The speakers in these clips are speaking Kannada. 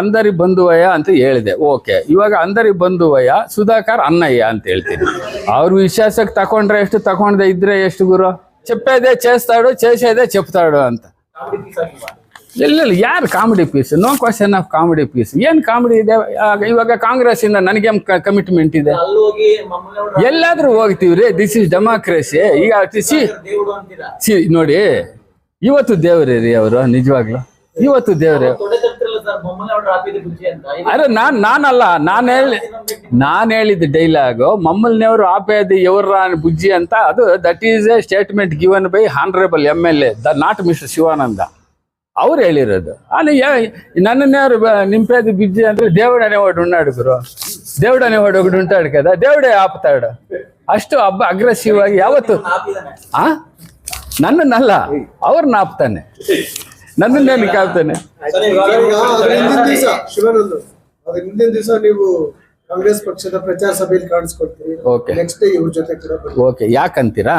ಅಂದರಿ ಬಂಧುವಯ್ಯ ಅಂತ ಹೇಳಿದೆ. ಓಕೆ. ಇವಾಗ ಅಂದರಿ ಬಂಧುವಯ್ಯ, ಸುಧಾಕರ್ ಅನ್ನಯ್ಯ ಅಂತ ಹೇಳ್ತೀನಿ. ಅವ್ರ ವಿಶ್ವಾಸಕ್ಕೆ ತಕೊಂಡ್ರೆ ಎಷ್ಟು? ತಕೊಂಡ್ದೆ ಇದ್ರೆ ಎಷ್ಟು ಗುರು? ಚೆಪ್ಪೇದೆ ಚೇಸ್ತಾಡು ಚೇಸೇದೆ ಚೆಪ್ತಾಡು ಅಂತ. ಇಲ್ಲ ಇಲ್ಲ, ಯಾರು comedy piece no question of comedy piece ಏನು ಕಾಮಿಡಿ ಇದೆ? ಇವಾಗ ಕಾಂಗ್ರೆಸ್ ಇಂದ ನನಗೆ ಕಮಿಟ್ಮೆಂಟ್ ಇದೆ? ಎಲ್ಲಾದ್ರೂ ಹೋಗ್ತೀವ್ರಿ ದಿಸ್ ಇಸ್ ಡೆಮಾಕ್ರೆಸಿ ಈಗ ಸಿ ನೋಡಿ, ಇವತ್ತು ದೇವರೇ ಅವರು, ನಿಜವಾಗ್ಲೂ. ಇವತ್ತು ದೇವ್ರೇ. ಅರೆ ನಾನ್ ನಾನಲ್ಲ ನಾನು ಹೇಳಿ ನಾನು ಹೇಳಿದ್ದೆ ಡೈಲಾಗ್ ಮಮ್ಮಲ್ನೆಯವರು ಆಪೇದಿ ಇವರ ಬುಜ್ಜಿ ಅಂತ ಅದು that is a statement given by honourable M L A the not mister Shivananda. ಅವ್ರು ಹೇಳಿರೋದು. ಅಲ್ಲಿ ನನ್ನನ್ನೇವ್ರು ನಿಂಪೇದಿ ಬುಜ್ಜಿ ಅಂದ್ರೆ ದೇವಡನೆ ಓಡಿ ಉಣ್ಣಾಡಿದ್ರು ದೇವಡನೆ ಓಡಿ ಹೋಗಿ ಉಂಟಾಡ್ಕದ. ದೇವಡೆ ಆಪ್ತಾಡ. ಅಷ್ಟು ಹಬ್ಬ ಅಗ್ರೆಸಿವ್ ಆಗಿ ಯಾವತ್ತು ಆ? ನನ್ನನ್ನಲ್ಲ. ಅವ್ರನ್ನ ಆಪ್ತಾನೆ. ಈಗ ಅದ್ರ ಹಿಂದಿನ ದಿವಸ ನೀವು ಕಾಂಗ್ರೆಸ್ ಪಕ್ಷದ ಪ್ರಚಾರ ಸಭೆಯಲ್ಲಿ ಕಾಣಿಸ್ಕೊಳ್ತೀರಿ. ನೆಕ್ಸ್ಟ್ ಡೇ ಇವ್ರ ಜೊತೆ ಕೂಡ. ಓಕೆ ಯಾಕಂತೀರಾ?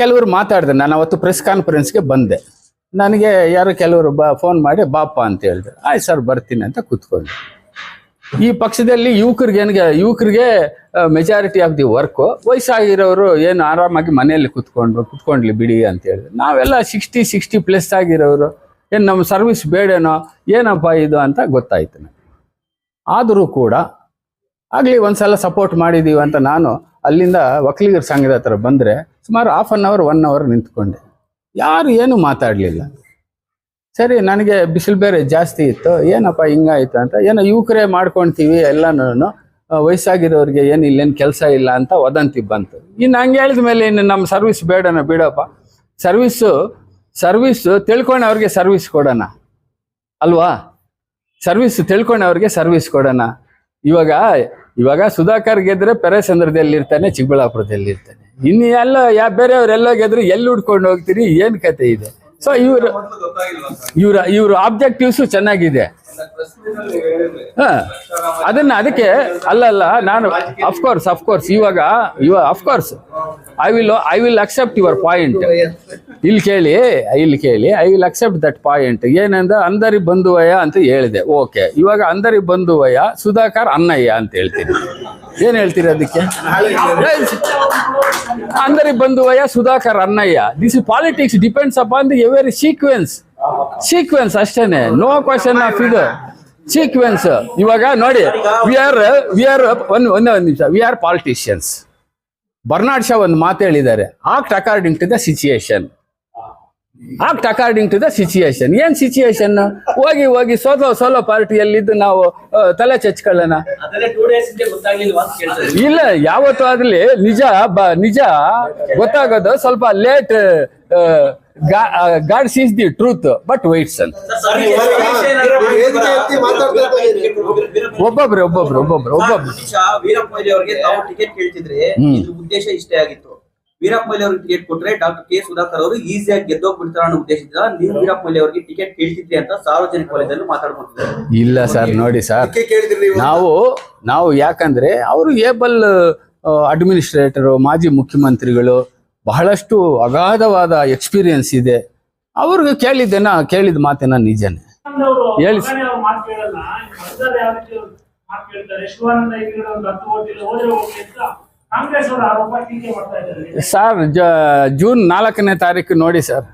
ಕೆಲವರು ಮಾತಾಡಿದೆ ನಾನು ಅವತ್ತು ಪ್ರೆಸ್ ಕಾನ್ಫರೆನ್ಸ್ಗೆ ಬಂದೆ. ನನಗೆ ಯಾರು ಕೆಲವರು ಬಾ ಫೋನ್ ಮಾಡಿ ಬಾಪ ಅಂತ ಹೇಳಿದ್ರು ಆಯ್ತು ಸರ್ ಬರ್ತೀನಿ ಅಂತ ಕೂತ್ಕೊಂಡೆ. ಈ ಪಕ್ಷದಲ್ಲಿ ಯುವಕರಿಗೆ ಏನಿಗೆ, ಯುವಕರಿಗೆ ಮೆಜಾರಿಟಿ ಆಫ್ ದಿ ವರ್ಕು ವಯಸ್ಸಾಗಿರೋರು ಏನು ಆರಾಮಾಗಿ ಮನೆಯಲ್ಲಿ ಕುತ್ಕೊಂಡು, ಕುತ್ಕೊಂಡ್ಲಿ ಬಿಡಿ ಅಂತ ಹೇಳಿದ್ರು. ನಾವೆಲ್ಲ ಸಿಕ್ಸ್ಟಿ ಸಿಕ್ಸ್ಟಿ ಪ್ಲಸ್ ಆಗಿರೋರು, ಏನು ನಮ್ಮ ಸರ್ವಿಸ್ ಬೇಡೇನೋ, ಏನಪ್ಪ ಇದು ಅಂತ ಗೊತ್ತಾಯ್ತು ನನಗೆ ಆದರೂ ಕೂಡ ಆಗಲಿ ಒಂದ್ಸಲ ಸಪೋರ್ಟ್ ಮಾಡಿದೀವಿ ಅಂತ ನಾನು ಅಲ್ಲಿಂದ ವಕೀಲರ ಸಂಘದ ಹತ್ರ ಬಂದರೆ ಸುಮಾರು half an hour one hour ನಿಂತ್ಕೊಂಡೆ. ಯಾರು ಏನು ಮಾತಾಡಲಿಲ್ಲ. ಸರಿ, ನನಗೆ ಬಿಸಿಲು ಬೇರೆ ಜಾಸ್ತಿ ಇತ್ತು, ಏನಪ್ಪ ಹಿಂಗಾಯ್ತು ಅಂತ, ಏನೋ ಯುವಕರೇ ಮಾಡ್ಕೊಳ್ತೀವಿ ಎಲ್ಲನೂ ವಯಸ್ಸಾಗಿರೋರಿಗೆ ಏನು ಇಲ್ಲೇನು ಕೆಲಸ ಇಲ್ಲ ಅಂತ ವದಂತಿ ಬಂತು. ಇನ್ನು ಹಂಗೆ ಹೇಳಿದ ಮೇಲೆ ಇನ್ನು ನಮ್ಮ ಸರ್ವಿಸ್ ಬೇಡನ ಬಿಡಪ್ಪ. ಸರ್ವಿಸ್ಸು ಸರ್ವಿಸ್ಸು ತಿಳ್ಕೊಂಡವ್ರಿಗೆ ಸರ್ವಿಸ್ ಕೊಡೋಣ. ಅಲ್ವಾ? ಸರ್ವಿಸ್ ತಿಳ್ಕೊಂಡವ್ರಿಗೆ ಸರ್ವಿಸ್ ಕೊಡೋಣ. ಇವಾಗ ಇವಾಗ ಸುಧಾಕರ್ ಗೆದ್ರೆ ಪೆರೇಸಂದ್ರದಲ್ಲಿ ಇರ್ತಾನೆ, ಚಿಕ್ಕಬಳ್ಳಾಪುರದಲ್ಲಿ ಇರ್ತಾನೆ. ಇನ್ನು ಎಲ್ಲ, ಯಾ ಬೇರೆಯವರೆಲ್ಲ ಗೆದ್ರೆ ಎಲ್ಲಿ ಹುಡ್ಕೊಂಡು ಹೋಗ್ತೀರಿ? ಏನು ಕತೆ ಇದೆ? ಸೊ ಇವರು ಇವರ ಇವ್ರ ಆಬ್ಜೆಕ್ಟಿವ್ಸು ಚೆನ್ನಾಗಿದೆ. ಹಾ. ಅದನ್ನ ಅದಕ್ಕೆ ಅಲ್ಲಲ್ಲ ನಾನು ಅಫ್ಕೋರ್ಸ್ ಅಫ್ಕೋರ್ಸ್ ಇವಾಗ ಇವಾಗ of course I will I will accept your point ಇಲ್ಲಿ ಕೇಳಿ ಇಲ್ಲಿ ಕೇಳಿ I will accept that point ಏನಂದ? ಅಂದರಿ ಬಂಧುವಯ್ಯ ಅಂತ ಹೇಳಿದೆ. ಓಕೆ ಇವಾಗ ಅಂದರಿ ಬಂಧುವಯ್ಯ ಸುಧಾಕರ್ ಅನ್ನಯ್ಯ ಅಂತ ಹೇಳ್ತೀನಿ. ಏನ್ ಹೇಳ್ತೀರಿ ಅದಕ್ಕೆ? ಅಂದರಿ ಬಂಧುವಯ್ಯ Sudhakar Annayya this is politics depends upon the every sequence sequence ಅಷ್ಟೇನೆ. ನೋ ಕ್ವಶನ್ ಆಫ್ ಇದು ಸೀಕ್ವೆನ್ಸ್ ಇವಾಗ ನೋಡಿ ವಿ ಆರ್ ವಿ ಆರ್ ಒಂದು ಒಂದೇ ಒಂದು ನಿಮಿಷ. We are politicians Bernard Shaw ಒಂದು ಮಾತು ಹೇಳಿದ್ದಾರೆ. Act according to the situation act according to the situation ಏನ್ ಸಿಚುಯೇಷನ್ ಹೋಗಿ ಹೋಗಿ ಸೋಲೋ ಸೋಲೋ ಪಾರ್ಟಿಯಲ್ಲಿದ್ದು ನಾವು ತಲೆ ಚಚ್ಕೊಳ್ಳೋಣ ಇಲ್ಲ ಯಾವತ್ತು ಆಗ್ಲಿ ನಿಜ ನಿಜ ಗೊತ್ತಾಗೋದು ಸ್ವಲ್ಪ late God sees the truth but waits ಅಂತ. ಒಬ್ಬೊಬ್ರು ಒಬ್ಬೊಬ್ರು ಒಬ್ಬೊಬ್ರು ಒಬ್ಬೊಬ್ರು ವೀರಪ್ಪ ಅವರಿಗೆ ತಾವು ಟಿಕೆಟ್ ಕೇಳ್ತಿದ್ರೆ ಉದ್ದೇಶ ಇಷ್ಟೇ ಆಗಿತ್ತು ವೀರಪ್ಪ ಮೊಯ್ಲಿ ಅವ್ರಿಗೆ ಟಿಕೆಟ್ ಕೊಟ್ರೆ ಡಾಕ್ಟರ್ ಕೆ ಸುಧಾಕರ್ ಅವರು ಈಸಿಯಾಗಿ ಗೆದ್ದೋಗ್ಬಿಡ್ತಾರ ಅನ್ನೋ ಉದ್ದೇಶದಿಂದ ನೀವು ವೀರಪ್ಪ ಮೊಯ್ಲಿ ಅವರಿಗೆ ಟಿಕೆಟ್ ಕೇಳ್ತಿದ್ರಿ ಅಂತ ಸಾರ್ವಜನಿಕ ವಲಯದಲ್ಲಿ ಮಾತಾಡ್ಕೊತಿದ್ದಾರೆ. ಇಲ್ಲ ಸರ್ ನೋಡಿ ಸರ್. ನೀವು ನಾವು ನಾವು ಯಾಕಂದ್ರೆ ಅವರು ಏಬಲ್ ಅಡ್ಮಿನಿಸ್ಟ್ರೇಟರು ಮಾಜಿ ಮುಖ್ಯಮಂತ್ರಿಗಳು ಬಹಳಷ್ಟು ಅಗಾಧವಾದ ಎಕ್ಸ್ಪೀರಿಯನ್ಸ್ ಇದೆ. ಅವ್ರಿಗೆ ಕೇಳಿದ್ದೇನ ಕೇಳಿದ ಮಾತೇನ ನಿಜನೇ. ಹೇಳಿ ಹೇಳಿ ಸರ್ ಜ ಜೂನ್ ನಾಲ್ಕನೇ ತಾರೀಕು ನೋಡಿ ಸರ್.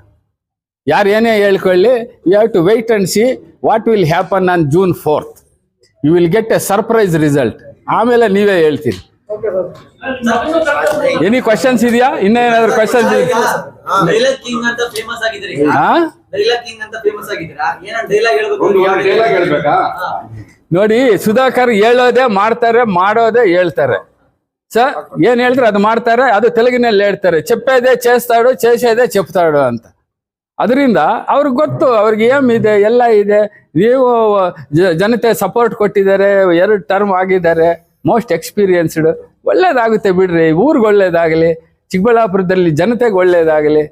ಯಾರು ಏನೇ ಹೇಳ್ಕೊಳ್ಳಿ you have to wait and see what will happen on June fourth you will get a surprise result ಆಮೇಲೆ ನೀವೇ ಹೇಳ್ತೀರಿ. ಎನಿ ಕ್ವಶನ್ಸ್ ಇದೆಯಾ? ಇನ್ನೇನಾದ್ರು ಕ್ವಶನ್ಸ್ ಡೈಲಾಗ್ ಕಿಂಗ್ ಅಂತ ಫೇಮಸ್ ಆಗಿದ್ರಿ ಡೈಲಾಗ್ ಕಿಂಗ್ ಅಂತ ಫೇಮಸ್ ಆಗಿದ್ದೀರಾ? ಏನ ಡೈಲಾಗ್ ಹೇಳ್ಬೇಕು? ಹಾ. ನೋಡಿ ಸುಧಾಕರ್ ಹೇಳೋದೇ ಮಾಡ್ತಾರೆ ಮಾಡೋದೇ ಹೇಳ್ತಾರೆ. ಸರ್ ಏನ್ ಹೇಳ್ತಾರೆ ಅದು ಮಾಡ್ತಾರೆ ಅದು ತೆಲುಗಿನಲ್ಲಿ ಹೇಳ್ತಾರೆ చెప్పేదే చేస్తాడు చేసేదే చెప్తాడు ಅಂತ ಅದರಿಂದ ಅವ್ರಿಗೆ ಗೊತ್ತು ಅವ್ರಿಗೆ ಏಮ್ ಇದೆ ಎಲ್ಲ ಇದೆ ನೀವು ಜ- ಜನತೆ ಸಪೋರ್ಟ್ ಕೊಟ್ಟಿದ್ದಾರೆ ಎರಡು ಟರ್ಮ್ ಆಗಿದ್ದಾರೆ ಮೋಸ್ಟ್ ಎಕ್ಸ್ಪೀರಿಯನ್ಸ್ಡ್ ಒಳ್ಳೇದಾಗುತ್ತೆ ಬಿಡ್ರಿ ಊರಿಗೆ ಒಳ್ಳೇದಾಗಲಿ ಚಿಕ್ಕಬಳ್ಳಾಪುರದಲ್ಲಿ ಜನತೆಗೆ ಒಳ್ಳೇದಾಗಲಿ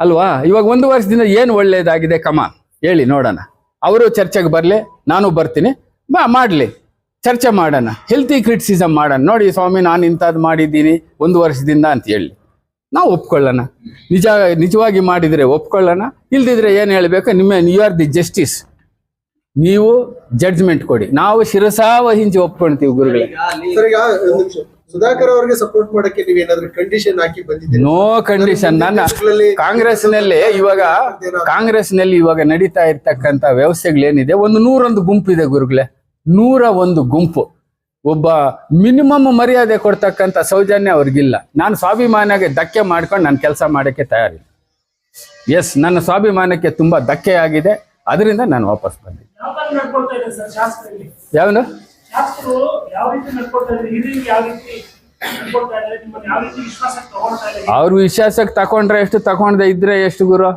ಅಲ್ವಾ ಇವಾಗ ಒಂದು ವರ್ಷದಿಂದ ಏನು ಒಳ್ಳೇದಾಗಿದೆ ಕಮಾನ್ ಹೇಳಿ ನೋಡೋಣ ಅವರು ಚರ್ಚೆಗೆ ಬರಲಿ ನಾನು ಬರ್ತೀನಿ ಬಾ ಮಾಡಲಿ ಚರ್ಚೆ ಮಾಡೋಣ ಹೆಲ್ತಿ ಕ್ರಿಟಿಸಿಸಮ್ ಮಾಡೋಣ. ನೋಡಿ ಸ್ವಾಮಿ ನಾನು ಇಂಥದ್ದು ಮಾಡಿದ್ದೀನಿ ಒಂದು ವರ್ಷದಿಂದ ಅಂತ ಹೇಳಿ. ನಾವು ಒಪ್ಕೊಳ್ಳೋಣ. ನಿಜ ನಿಜವಾಗಿ ಮಾಡಿದರೆ ಒಪ್ಕೊಳ್ಳೋಣ. ಇಲ್ದಿದ್ರೆ ಏನು ಹೇಳಬೇಕು? ನಿಮ್ಮ ಯು ಆರ್ ದಿ ಜಸ್ಟಿಸ್ ನೀವು ಜಡ್ಜ್ಮೆಂಟ್ ಕೊಡಿ. ನಾವು ಶಿರಸಾವಹಿಂచి ಒಪ್ಕೊಂತೀವಿ ಗುರುಗಳೇ. ಸುಧಾಕರ್ ಅವರಿಗೆ ಸಪೋರ್ಟ್ ಮಾಡಕ್ಕೆ ನೀವು ಏನಾದ್ರು ಕಂಡೀಷನ್ ಹಾಕಿ ಬಂದಿದ್ದೀರಿ? ನೋ ಕಂಡೀಷನ್ ನನ್ನ ಕಾಂಗ್ರೆಸ್ನಲ್ಲಿ ಇವಾಗ ಕಾಂಗ್ರೆಸ್ನಲ್ಲಿ ಇವಾಗ ನಡೀತಾ ಇರ್ತಕ್ಕಂಥ ವ್ಯವಸ್ಥೆಗಳೇನಿದೆ? ಒಂದು ನೂರೊಂದು ಗುಂಪಿದೆ ಗುರುಗಳೇ. ನೂರ ಒಂದು ಗುಂಪು. ಒಬ್ಬ ಮಿನಿಮಮ್ ಮರ್ಯಾದೆ ಕೊಡ್ತಕ್ಕಂಥ ಸೌಜನ್ಯ ಅವ್ರಿಗಿಲ್ಲ. ನಾನು ಸ್ವಾಭಿಮಾನಕ್ಕೆ ಧಕ್ಕೆ ಮಾಡ್ಕೊಂಡು ನಾನು ಕೆಲಸ ಮಾಡೋಕ್ಕೆ ತಯಾರಿಲ್ಲ. ಎಸ್ ನನ್ನ ಸ್ವಾಭಿಮಾನಕ್ಕೆ ತುಂಬ ಧಕ್ಕೆ ಆಗಿದೆ. ಅದರಿಂದ ನಾನು ವಾಪಸ್ ಬಂದೆ. ಯಾವನು ಅವ್ರ ವಿಶ್ವಾಸಕ್ಕೆ ತಕೊಂಡ್ರೆ ಎಷ್ಟು ತಗೊಂಡ್ರೆ ಇದ್ರೆ ಎಷ್ಟು ಗುರು?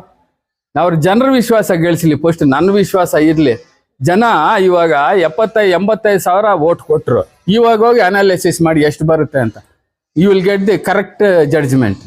ಅವ್ರ ಜನರ ವಿಶ್ವಾಸ ಗಳಿಸಲಿ ಫಸ್ಟ್ ನನ್ನ ವಿಶ್ವಾಸ ಇರ್ಲಿ. ಜನ ಇವಾಗ ಎಪ್ಪತ್ತೈದು ಎಂಬತ್ತೈದು ಸಾವಿರ ಓಟ್ ಕೊಟ್ರು. ಇವಾಗ ಹೋಗಿ ಅನಾಲಿಸಿಸ್ ಮಾಡಿ ಎಷ್ಟು ಬರುತ್ತೆ ಅಂತ. You will get the correct judgement